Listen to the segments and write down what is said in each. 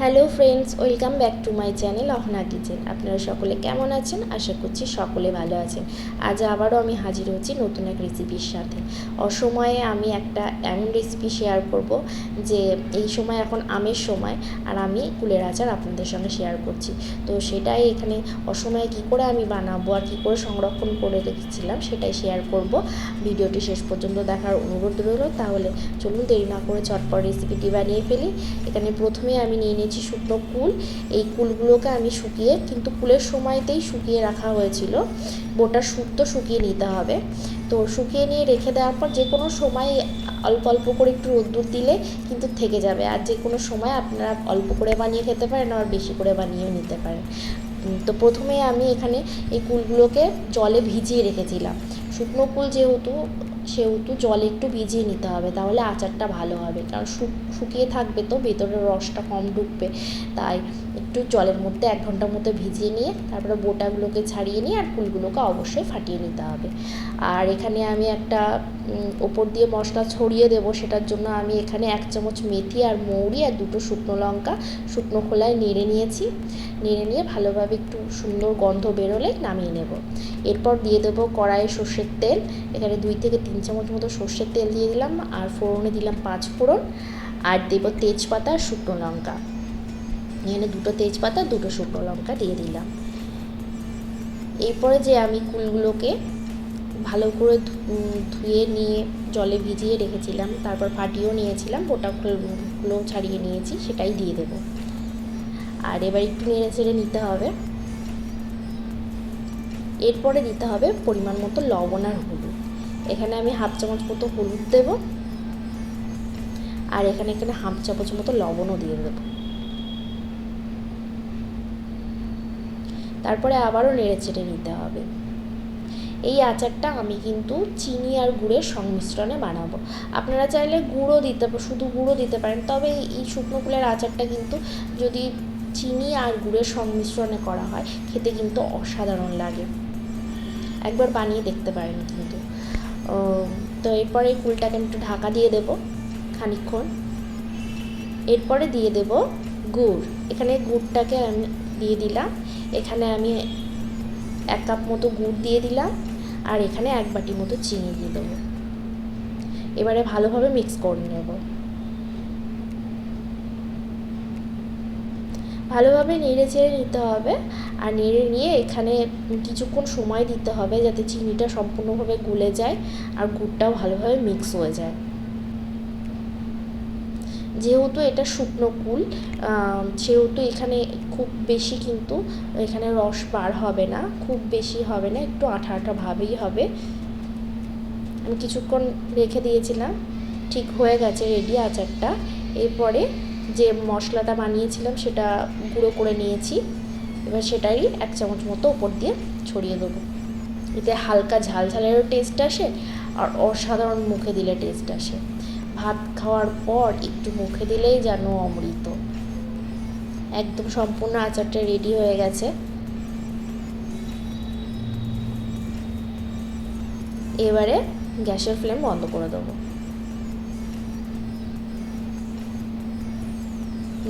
Hello friends, welcome back to my channel Ahana kitchen. আপনারা সকলে কেমন আছেন? আশা করছি সকলে ভালো আছেন। আজ আবারও আমি হাজির হচ্ছি নতুন এক রেসিপির সাথে। অসময়ে আমি একটা এমন রেসিপি শেয়ার করব যে, এই সময় এখন আমের সময় আর আমি কুলের আচার আপনাদের সঙ্গে শেয়ার করছি। তো সেটাই এখানে অসময়ে কী করে আমি বানাবো আর কী করে সংরক্ষণ করে রেখেছিলাম সেটাই শেয়ার করব। ভিডিওটি শেষ পর্যন্ত দেখার অনুরোধ রইল। তাহলে চলুন দেরি না করে চটপট রেসিপিটি বানিয়ে ফেলি। এখানে প্রথমে আমি নিয়ে নিয়েছি শুকনো কুল। এই কুলগুলোকে আমি শুকিয়ে, কিন্তু কুলের সময়তেই শুকিয়ে রাখা হয়েছিল। বোটা শুক্তো শুকিয়ে নিতে হবে। তো শুকিয়ে নিয়ে রেখে দেওয়ার পর যে কোনো সময় অল্প অল্প করে একটু রোদ্দুর দিলে কিন্তু থেকে যাবে। আর যে কোনো সময় আপনারা অল্প করে বানিয়ে খেতে পারেন আর বেশি করে বানিয়েও নিতে পারেন। তো প্রথমে আমি এখানে এই কুলগুলোকে জলে ভিজিয়ে রেখেছিলাম। শুকনো কুল যেহেতু সেহেতু জলে একটু ভিজিয়ে নিতে হবে, তাহলে আচারটা ভালো হবে। কারণ শুক- শুকিয়ে থাকবে তো, ভেতরের রসটা কম ঢুকবে, তাই একটু জলের মধ্যে এক ঘণ্টার মধ্যে ভিজিয়ে নিয়ে তারপরে বোটাগুলোকে ছাড়িয়ে নিয়ে আর ফুলগুলোকে অবশ্যই ফাটিয়ে নিতে হবে। আর এখানে আমি একটা ওপর দিয়ে মশলা ছড়িয়ে দেবো সেটার জন্য আমি এখানে এক চামচ মেথি আর মৌরি আর দুটো শুকনো লঙ্কা শুকনো খোলায় নেড়ে নিয়েছি। নেড়ে নিয়ে ভালোভাবে একটু সুন্দর গন্ধ বেরোলে নামিয়ে নেব। এরপর দিয়ে দেবো কড়াইয়ে সর্ষের তেল। এখানে দুই থেকে তিন চামচ মতো সর্ষের তেল দিয়ে দিলাম আর ফোড়নে দিলাম পাঁচ ফোড়ন। আর দেবো তেজপাতা শুকনো লঙ্কা। এখানে দুটো তেজপাতা, দুটো শুকনো লঙ্কা দিয়ে দিলাম। এরপরে যে আমি কুলগুলোকে ভালো করে ধুয়ে নিয়ে জলে ভিজিয়ে রেখেছিলাম, তারপর ফাটিয়েও নিয়েছিলাম, গোটা ফুলগুলো ছাড়িয়ে নিয়েছি, সেটাই দিয়ে দেব। আর এবার একটু নেড়ে চেড়ে নিতে হবে। এরপরে দিতে হবে পরিমাণ মতো লবণ আর হলুদ। এখানে আমি হাফ চামচ মতো হলুদ দেব, আর এখানে এখানে হাফ চামচ মতো লবণও দিয়ে দেবো। তারপরে আবারও নেড়ে চেড়ে নিতে হবে। এই আচারটা আমি কিন্তু চিনি আর গুড়ের সংমিশ্রণে বানাবো। আপনারা চাইলে গুঁড়ো দিতে শুধু গুঁড়ো দিতে পারেন, তবে এই শুকনো কুলের আচারটা কিন্তু যদি চিনি আর গুড়ের সংমিশ্রণে করা হয়, খেতে কিন্তু অসাধারণ লাগে। একবার বানিয়ে দেখতে পারেন কিন্তু। তো এরপরে কুলটাকে একটু ঢাকা দিয়ে দেবো খানিকক্ষণ। এরপরে দিয়ে দেব গুড়। এখানে গুড়টাকে আমি দিয়ে দিলাম। এখানে আমি এক কাপ মতো গুড় দিয়ে দিলাম আর এখানে এক বাটি মতো চিনি দিয়ে দেবো। এবারে ভালোভাবে মিক্স করে নেব। ভালোভাবে নেড়ে চেড়ে নিতে হবে আর নেড়ে নিয়ে এখানে কিছুক্ষণ সময় দিতে হবে যাতে চিনিটা সম্পূর্ণভাবে গলে যায় আর গুড়টাও ভালোভাবে মিক্স হয়ে যায়। যেহেতু এটা শুকনো কুল সেহেতু এখানে খুব বেশি কিন্তু এখানে রস বার হবে না, খুব বেশি হবে না, একটু আঠা আঠা ভাবেই হবে। আমি কিছুক্ষণ রেখে দিয়েছিলাম, ঠিক হয়ে গেছে রেডি আচারটা। এরপরে যে মশলাটা বানিয়েছিলাম সেটা গুঁড়ো করে নিয়েছি, এবার সেটারই এক চামচ মতো ওপর দিয়ে ছড়িয়ে দেবো। এতে হালকা ঝাল ঝালেরও টেস্ট আসে আর অসাধারণ মুখে দিলে টেস্ট আসে। ভাত খাওয়ার পর একটু মুখে দিলেই যেন অমৃত। একদম সম্পূর্ণ আচারটা রেডি হয়ে গেছে। এবারে গ্যাসের ফ্লেম বন্ধ করে দেবো।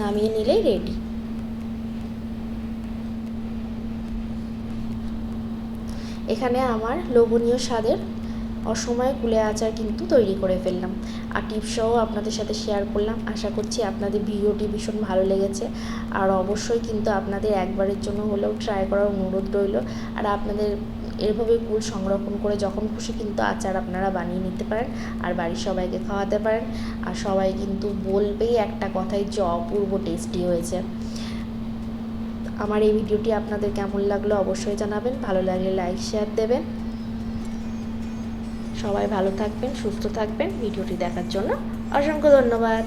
নামিয়ে নিলেই রেডি এখানে আমার লোভনীয় স্বাদের অসময়ে কুলে আচার কিন্তু তৈরি করে ফেললাম। আর টিপসও আপনাদের সাথে শেয়ার করলাম। আশা করছি আপনাদের ভিডিওটি ভীষণ ভালো লেগেছে। আর অবশ্যই কিন্তু আপনাদের একবারের জন্য হলেও ট্রাই করার অনুরোধ রইল। আর আপনাদের এভাবে কুল সংরক্ষণ করে যখন খুশি কিন্তু আচার আপনারা বানিয়ে নিতে পারেন। আর বাড়ির সবাইকে খাওয়াতে পারেন। আর সবাই কিন্তু বলবেই একটা কথাই, যে অপূর্ব টেস্টি হয়েছে। আমার এই ভিডিওটি আপনাদের কেমন লাগল অবশ্যই জানাবেন। ভালো লাগলে লাইক শেয়ার দেবেন। সবাই ভালো থাকবেন সুস্থ থাকবেন। ভিডিওটি দেখার জন্য অসংখ্য ধন্যবাদ।